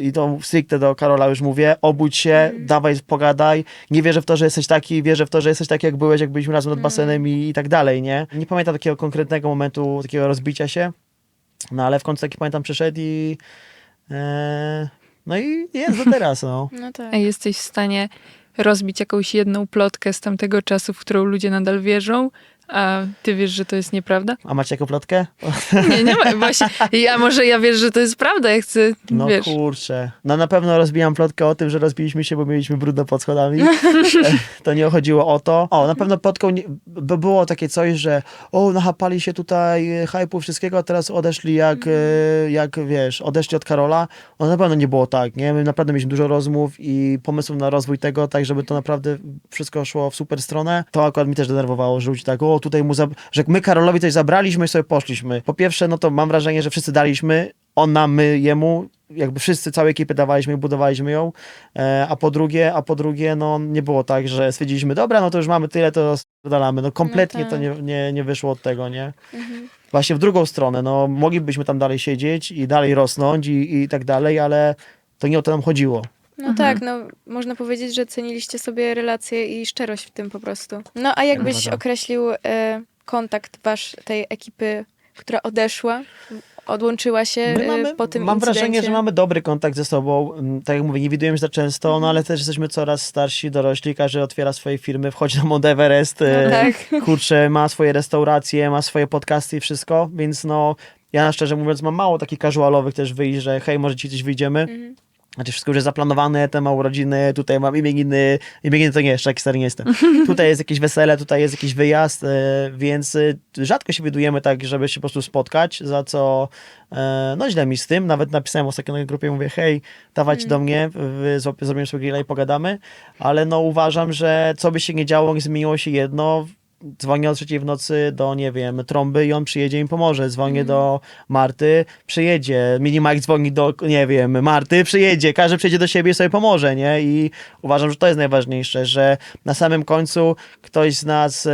i to stricte do Karola już mówię, obudź się, Mhm. dawaj, pogadaj, nie wierzę w to, że jesteś taki, wierzę w to, że jesteś taki, jak byłeś, jak byliśmy razem nad Mhm. basenem i, i tak dalej, nie? Nie pamiętam takiego konkretnego momentu, takiego rozbicia się, no ale w końcu taki pamiętam przyszedł i e, no i jest do teraz, no. No tak. A jesteś w stanie rozbić jakąś jedną plotkę z tamtego czasu, w którą ludzie nadal wierzą, a ty wiesz, że to jest nieprawda? A macie jaką plotkę? Nie, nie ma. Właśnie, ja może ja wiesz, że to jest prawda, ja chcę, No wiesz. kurczę. No na pewno rozbijam plotkę o tym, że rozbiliśmy się, bo mieliśmy brudno pod schodami. to nie chodziło o to. O, na pewno plotką nie, by było takie coś, że o, nachapali się tutaj hype'u wszystkiego, a teraz odeszli jak, e, jak wiesz, odeszli od Karola. No na pewno nie było tak, nie? My naprawdę mieliśmy dużo rozmów i pomysłów na rozwój tego, tak żeby to naprawdę wszystko szło w super stronę. To akurat mi też denerwowało, że ludzie tak, o, tutaj mu, że my Karolowi coś zabraliśmy i sobie poszliśmy. Po pierwsze, no to mam wrażenie, że wszyscy daliśmy, on nam, my jemu, jakby wszyscy, całej ekipy dawaliśmy i budowaliśmy ją, e, a po drugie, a po drugie, no nie było tak, że stwierdziliśmy, dobra, no to już mamy tyle, to dalamy. No kompletnie No to tak. nie, nie, nie wyszło od tego, nie? Mhm. Właśnie w drugą stronę, no moglibyśmy tam dalej siedzieć i dalej rosnąć i, i tak dalej, ale to nie o to nam chodziło. No Mhm. tak, no można powiedzieć, że ceniliście sobie relacje i szczerość w tym po prostu. No a jakbyś uważam. określił e, kontakt wasz tej ekipy, która odeszła, odłączyła się e, mamy, po tym mam wrażenie, incydencie? że mamy dobry kontakt ze sobą. Mm, Tak jak mówię, nie widujemy się za często, Mhm. no ale też jesteśmy coraz starsi, dorośli, każdy otwiera swoje firmy, wchodzi na Mount Everest, e, No tak. kurczę, ma swoje restauracje, ma swoje podcasty i wszystko, więc no ja szczerze mówiąc mam mało takich casualowych też wyjść, że hej, może ci coś wyjdziemy. Mhm. Znaczy wszystko już jest zaplanowane, te mam urodziny, tutaj mam imieniny, imieniny to nie, jeszcze taki stary nie jestem. tutaj jest jakieś wesele, tutaj jest jakiś wyjazd, e, więc e, rzadko się widujemy tak, żeby się po prostu spotkać, za co e, no źle mi z tym, nawet napisałem ostatnio na grupie, mówię hej, dawajcie do mnie, wy złap- zrobimy sobie grilla i pogadamy, ale no uważam, że co by się nie działo, nie zmieniło się jedno, dzwonię o trzeciej w nocy do, nie wiem, trąby i on przyjedzie i pomoże. Dzwonię do Marty, przyjedzie. Mini Mike dzwoni do, nie wiem, Marty, przyjedzie. Każdy przyjedzie do siebie i sobie pomoże, nie? I uważam, że to jest najważniejsze, że na samym końcu ktoś z nas e,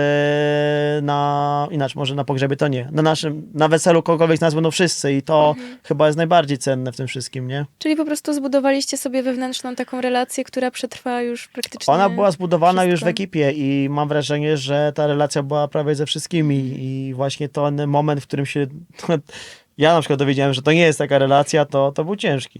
na, inaczej, może na pogrzebie to nie, na naszym, na weselu kogokolwiek z nas będą wszyscy i to chyba jest najbardziej cenne w tym wszystkim, nie? Czyli po prostu zbudowaliście sobie wewnętrzną taką relację, która przetrwa już praktycznie... Ona była zbudowana już w wszystko. ekipie i mam wrażenie, że ta relacja była prawie ze wszystkimi i właśnie ten moment, w którym się ja na przykład dowiedziałem, że to nie jest taka relacja, to, to był ciężki.